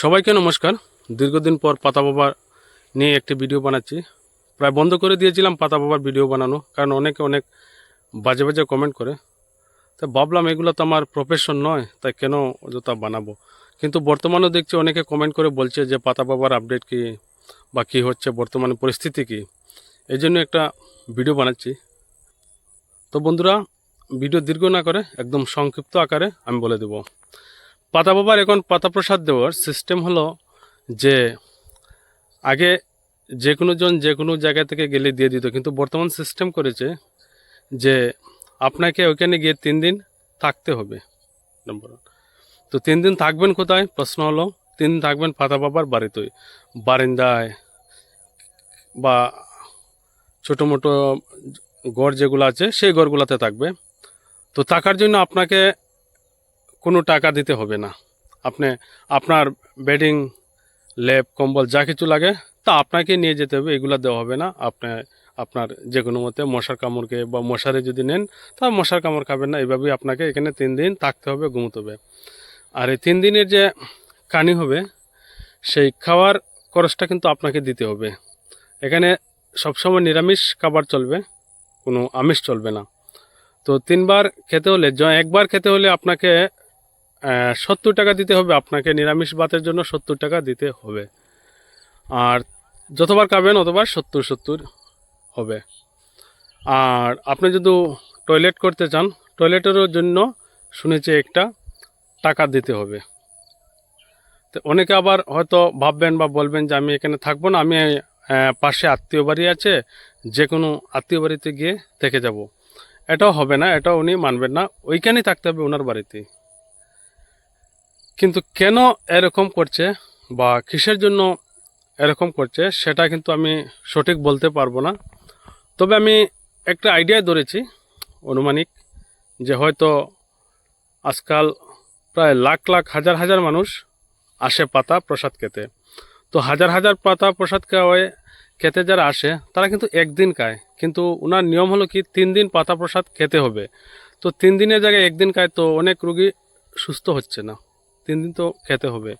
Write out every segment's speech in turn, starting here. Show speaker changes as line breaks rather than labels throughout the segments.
সবাইকে নমস্কার। দীর্ঘদিন পর পাতা বাবা নিয়ে একটি ভিডিও বানাচ্ছি। প্রায় বন্ধ করে দিয়েছিলাম পাতা বাবার ভিডিও বানানো, কারণ অনেকে অনেক বাজে বাজে কমেন্ট করে। তা ভাবলাম এগুলো তো আমার প্রফেশন নয়, তাই কেন অযথা বানাবো? কিন্তু বর্তমানেও দেখছি অনেকে কমেন্ট করে বলছে যে পাতা বাবার আপডেট কি বা কী হচ্ছে, বর্তমানে পরিস্থিতি কি? এই জন্য একটা ভিডিও বানাচ্ছি। তো বন্ধুরা, ভিডিও দীর্ঘ না করে একদম সংক্ষিপ্ত আকারে আমি বলে দেবো। পাতা বাবার এখন পাতা প্রসাদ দেওয়ার সিস্টেম হলো যে আগে যে কোনো জন যে কোনো জায়গা থেকে গেলে দিয়ে দিত, কিন্তু বর্তমান সিস্টেম করেছে যে আপনাকে ওইখানে গিয়ে তিন দিন থাকতে হবে নম্বর। তো তিন দিন থাকবেন কোথায় প্রশ্ন হলো, তিন দিন থাকবেন পাতা বাবার বাড়িতেই বারিন্দায় বা ছোটো মোটো গড় যেগুলো আছে, সেই গড়গুলোতে থাকবে তো থাকার জন্য আপনাকে কোনো টাকা দিতে হবে না। আপনি আপনার বেডিং, লেপ, কম্বল যা কিছু লাগে তা আপনাকে নিয়ে যেতে হবে, এগুলো দেওয়া হবে না। আপনি আপনার যে কোনো মতে মশার কামড়কে বা মশারে যদি নেন, তা মশার কামড় খাবেন না। এভাবেই আপনাকে এখানে তিন দিন থাকতে হবে, ঘুমোতে হবে। আর এই তিন দিনের যে কানি হবে, সেই খাওয়ার খরচটা কিন্তু আপনাকে দিতে হবে। এখানে সবসময় নিরামিষ খাবার চলবে, কোনো আমিষ চলবে না। তো তিনবার খেতে হলে একবার খেতে হলে আপনাকে সত্তর টাকা দিতে হবে। আপনাকে নিরামিষ ভাতের জন্য সত্তর টাকা দিতে হবে। আর যতবার খাবেন অতবার সত্তর সত্তর হবে। আর আপনি যদি টয়লেট করতে চান টয়লেটেরও জন্য শুনেছি একটা টাকা দিতে হবে। তো অনেকে আবার হয়তো ভাববেন বা বলবেন যে আমি এখানে থাকব না, আমি পাশে আত্মীয় বাড়ি আছে যে কোনো আত্মীয় বাড়িতে গিয়ে থেকে যাব। এটাও হবে না, এটাও উনি মানবেন না। ওইখানেই থাকতে হবে ওনার বাড়িতেই কিন্তু কেন এরকম করছে বা কিসের জন্য এরকম করছে, সেটা কিন্তু আমি সঠিক বলতে পারব না। তবে আমি একটা আইডিয়া ধরেছি অনুমানিক, যে হয়তো আজকাল প্রায় লাখ লাখ, হাজার হাজার মানুষ আসে পাতা প্রসাদ খেতে। তো হাজার হাজার পাতা প্রসাদ খাওয়ায়, খেতে যারা আসে, তারা কিন্তু একদিন খায়। কিন্তু ওনার নিয়ম হলো কি, তিন দিন পাতা প্রসাদ খেতে হবে। তো তিন দিনের জায়গায় একদিন খায়, তো অনেক রুগী সুস্থ হচ্ছে না। তিন দিন তো খেতে হবে।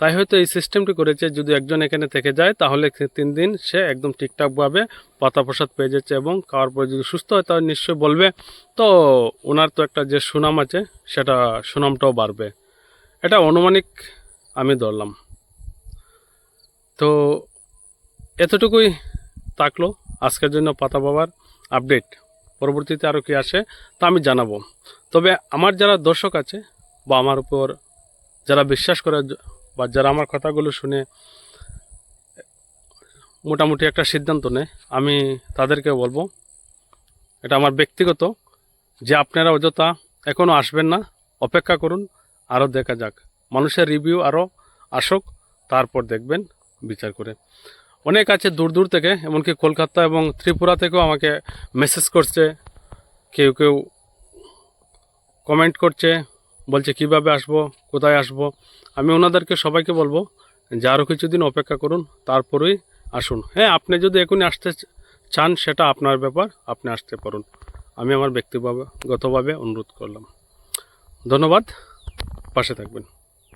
তাই হয়তো এই সিস্টেমটি করেছে, যদি একজন এখানে থেকে যায়, তাহলে তিন দিন সে একদম ঠিকঠাকভাবে পাতা প্রসাদ পেয়ে যাচ্ছে এবং খাওয়ার পরে যদি সুস্থ হয়, তাহলে নিশ্চয়ই বলবে, তো ওনার তো একটা যে সুনাম আছে, সেটা সুনামটাও বাড়বে। এটা অনুমানিক আমি ধরলাম। তো এতটুকুই থাকল। আজকের জন্য পাতা বাবার আপডেট পরবর্তীতে আরও কি আসে, তা আমি জানাব। তবে আমার যারা দর্শক আছে বা আমার উপর যারা বিশ্বাস করে বা যারা আমার কথাগুলো শুনে মোটামুটি একটা সিদ্ধান্ত নেয়, আমি তাদেরকে বলব, এটা আমার ব্যক্তিগত, যে আপনারা অযথা এখনও আসবেন না, অপেক্ষা করুন আরও দেখা যাক। মানুষের রিভিউ আরও আসুক, তারপর দেখবেন, বিচার করে। অনেক আছে দূর দূর থেকে, এমনকি কলকাতা এবং ত্রিপুরা থেকেও আমাকে মেসেজ করছে, কেউ কেউ কমেন্ট করছে বলছে, কীভাবে আসব? কোথায় আসব? আমি ওনাদেরকে সবাইকে বলব, যে আরও কিছুদিন অপেক্ষা করুন, তারপরেই আসুন। হ্যাঁ আপনি যদি এখনই আসতে চান, সেটা আপনার ব্যাপার, আপনি আসতে পারুন। আমি আমার ব্যক্তিগতভাবে অনুরোধ করলাম। ধন্যবাদ। পাশে থাকবেন।